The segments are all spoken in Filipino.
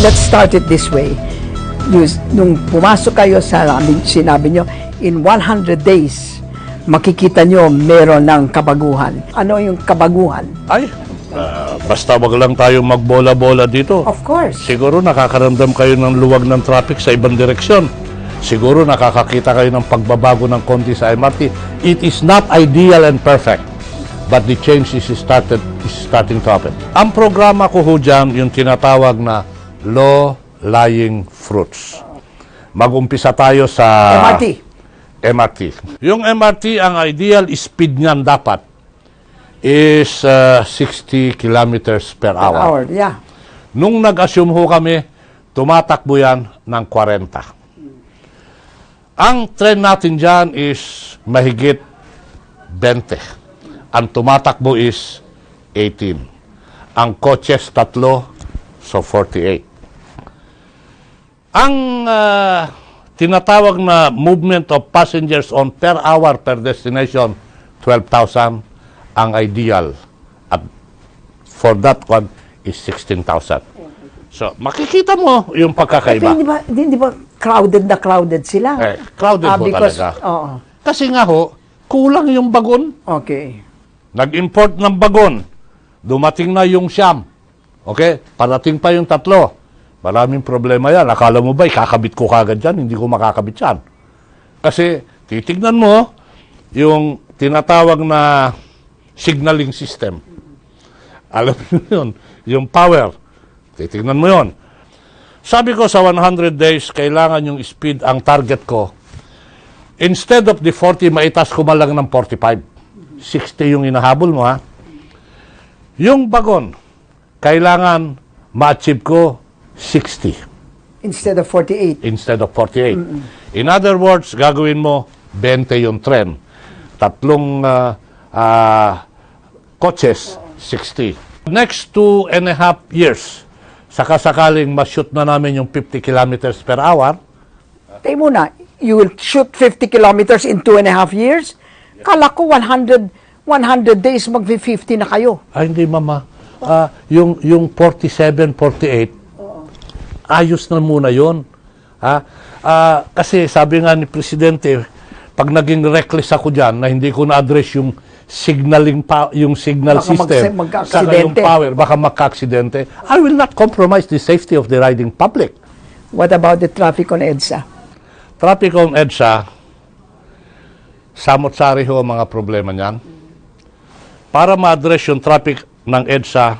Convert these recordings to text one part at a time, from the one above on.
let's start it this way. Nung, nung pumasok kayo sa amin, sinabi nyo, in 100 days, makikita nyo meron ng kabaguhan. Ano yung kabaguhan? Ay, ah, basta wag lang tayo magbola-bola dito. Of course. Siguro nakakaramdam kayo ng luwag ng traffic sa ibang direksyon. Siguro nakakakita kayo ng pagbabago ng konti sa MRT. It is not ideal and perfect. But the change is started is starting to happen. Ang programa ko ho dyan, yung tinatawag na low-lying fruits. Mag-umpisa tayo sa... MRT. MRT. Yung MRT, ang ideal speed niyan dapat is uh, 60 kilometers per hour. Hour, yeah. Nung nag-assume ho kami, tumatakbo yan ng 40. Ang trend natin dyan is mahigit 20. Ang tumatakbo is 18. Ang coaches, tatlo, so 48. Ang ah, tinatawag na movement of passengers on per hour per destination, 12,000. Ang ideal at for that one is 16,000. So, makikita mo yung Pero pagkakaiba. hindi ba, hindi ba crowded na crowded sila? Eh, crowded Ah, ho because, talaga. Oo. Kasi nga ho, kulang yung bagon. Okay. Nag-import ng bagon. Dumating na yung siyam. Okay? Parating pa yung tatlo. Maraming problema yan. Akala mo ba, ikakabit ko kagad yan? Hindi ko makakabit yan. Kasi, titignan mo, yung tinatawag na signaling system. Alam mo yun, yung power. Titignan mo yun. Sabi ko sa 100 days, kailangan yung speed, ang target ko, instead of the 40, maitas ko man lang ng 45. 60 yung inahabol mo, ha? Yung bagon, kailangan ma-achieve ko 60 Instead of 48. instead of 48. In other words, gagawin mo 20 yung trend. Tatlong ah, ah, coaches, 60. Next two and a half years, sakasakaling ma-shoot na namin yung 50 kilometers per hour, Tayo muna, you will shoot 50 kilometers in two and a half years? Kala ko 100, 100 days mag-50 na kayo. Ay, hindi, mama. Ah, yung, yung 47, 48, ayos na muna yon. Ha? Ah, kasi sabi nga ni Presidente, pag naging reckless ako dyan, na hindi ko na-address yung signaling pa, yung signal Baka system, magse- saka yung power, baka magka-aksidente, I will not compromise the safety of the riding public. What about the traffic on EDSA? Traffic on EDSA, samot-sari ho ang mga problema niyan. Para ma-address yung traffic ng EDSA,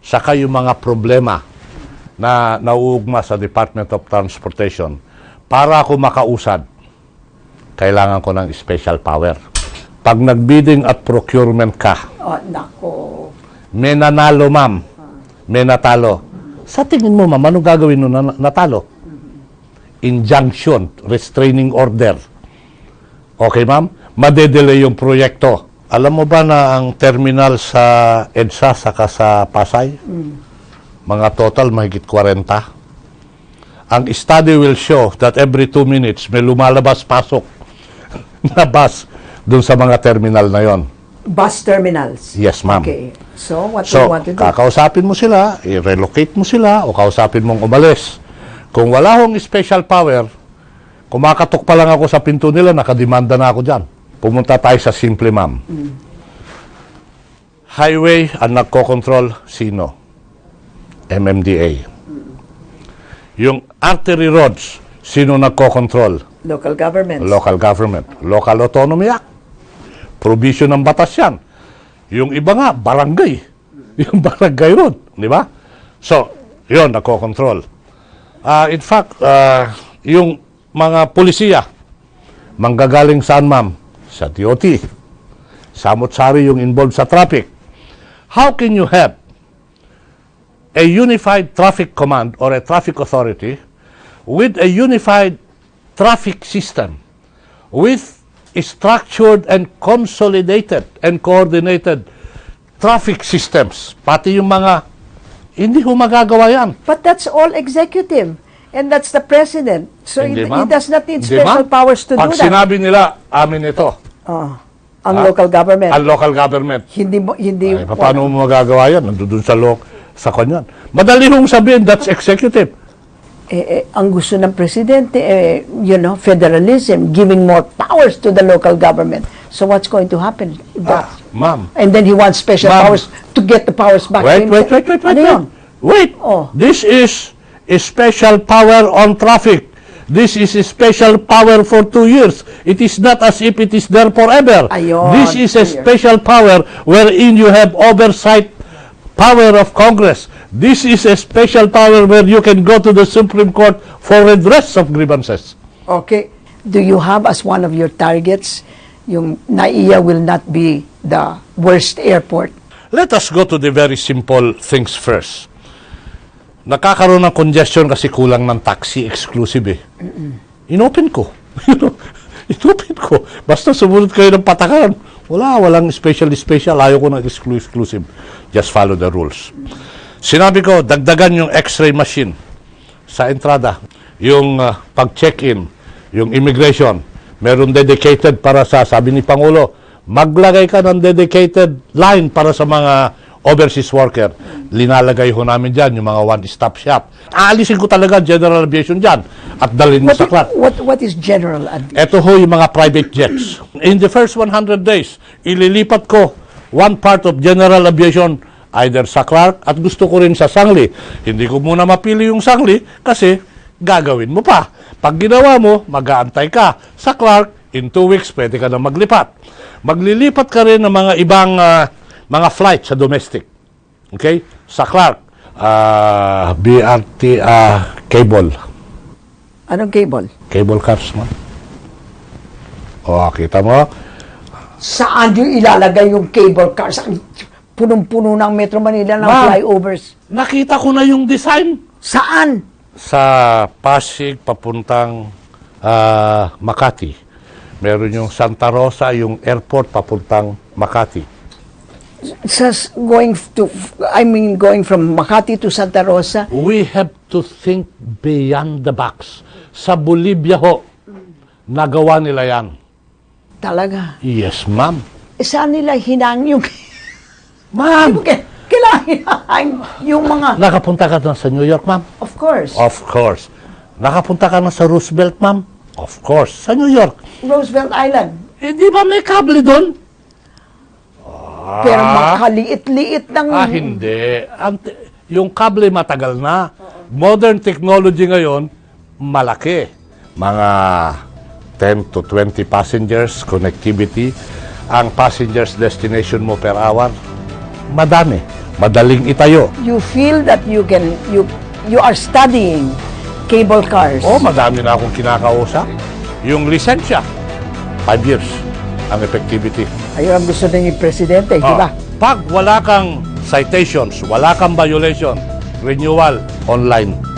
saka yung mga problema na nauugma sa Department of Transportation, para ako makausad, kailangan ko ng special power. Pag nagbidding at procurement ka, Oh, nako. may nanalo ma'am, may natalo. Sa tingin mo ma'am, ano gagawin nung na- natalo? Injunction, restraining order. Okay ma'am? Madedelay yung proyekto. Alam mo ba na ang terminal sa EDSA saka sa Pasay? Mga total mahigit 40. Ang study will show that every two minutes may lumalabas-pasok na bus dun sa mga terminal na yon. Bus terminals. Yes, ma'am. Okay. So, what do So, you want to do? kakausapin mo sila, i-relocate mo sila, o kausapin mong umalis. Kung wala hong special power, kumakatok pa lang ako sa pinto nila, nakademanda na ako dyan. Pumunta tayo sa simple, ma'am. Highway ang nagko-control, sino? MMDA. Yung artery roads, sino nagko-control? Local governments. Local government. Local Autonomy Act. Provision ng batas yan. Yung iba nga, barangay. Yung barangay road. Di ba? So, yun, nako-control. Ah, in fact, ah, yung mga polisiya, manggagaling saan, ma'am? Sa DOT. Samot-sari yung involved sa traffic. How can you have a unified traffic command or a traffic authority with a unified traffic system with structured and consolidated and coordinated traffic systems. Pati yung mga, hindi ho magagawa yan. But that's all executive. And that's the president. So, he, Hindi, he ma'am. does not need Hindi, special powers to Pag do that. sinabi nila, amin ito, Oh, ang Ah, local government. ang local government. hindi mo, hindi, Ay, paano mo magagawa yan? Nandun sa lo- sa kanyan. Madali hong sabihin, that's executive. eh, eh, ang gusto ng presidente, eh, you know, federalism, giving more powers to the local government. So what's going to happen? Ah, ma'am. And then he wants special Ma'am. powers to get the powers back. Wait, wait, wait, wait, wait, Ano wait. Wait. Oh. This is a special power on traffic. This is a special power for two years. It is not as if it is there forever. Ayun, This is a special power wherein you have oversight power of Congress. This is a special power where you can go to the Supreme Court for redress of grievances. Okay. Do you have as one of your targets yung NAIA will not be the worst airport? Let us go to the very simple things first. Nakakaroon ng congestion kasi kulang ng taxi exclusive eh. Inopen ko. Inopen ko. Basta sumunod kayo ng patakaran. Wala, walang special special. Ayaw ko ng exclu- exclusive. Just follow the rules. Sinabi ko, dagdagan yung x-ray machine sa entrada. Yung ah, pag-check-in, yung immigration, meron dedicated para sa, sabi ni Pangulo, maglagay ka ng dedicated line para sa mga overseas worker. Linalagay ho namin dyan yung mga one-stop shop. Aalisin ko talaga general aviation dyan at dalhin mo sa klat. what, what is general advice? Ito ho yung mga private jets. In the first 100 days, ililipat ko one part of general aviation either sa Clark at gusto ko rin sa Sangli. Hindi ko muna mapili yung Sangli kasi gagawin mo pa. Pag ginawa mo, mag-aantay ka. Sa Clark, in two weeks, pwede ka na maglipat. Maglilipat ka rin ng mga ibang ah, mga flight sa domestic. Okay? Sa Clark, ah, BRT ah, cable. Anong cable? Cable cars mo. O, kita mo? Saan yung ilalagay yung cable car? Saan? Punong-puno ng Metro Manila ng Ma'am. flyovers. Nakita ko na yung design. Saan? Sa Pasig, papuntang ah, Makati. Meron yung Santa Rosa, yung airport papuntang Makati. Sa s- going to, I mean, going from Makati to Santa Rosa, We have to think beyond the box. Sa Bolivia ho, nagawa nila yan. Talaga. Yes, ma'am. Eh, saan nila hinang yung, Ma'am! kailangan hinang yung mga, Nakapunta ka na sa New York, ma'am? of course, Of course. Nakapunta ka na sa Roosevelt, ma'am? Of course. Sa New York. Roosevelt Island. Eh, di ba may kable doon? Pero makaliit-liit ng, Ah, hindi. Ante, yung kable matagal na. Modern technology ngayon, malaki. Mga 10 to 20 passengers, connectivity. Ang passengers destination mo per hour, madami. Madaling itayo. you feel that you can, you, you are studying cable cars. Oh, madami na akong kinakausap. Yung lisensya, 5 years ang effectivity. Ayun ang gusto ng presidente, di ba? Ah, pag wala kang citations, wala kang violation, renewal online.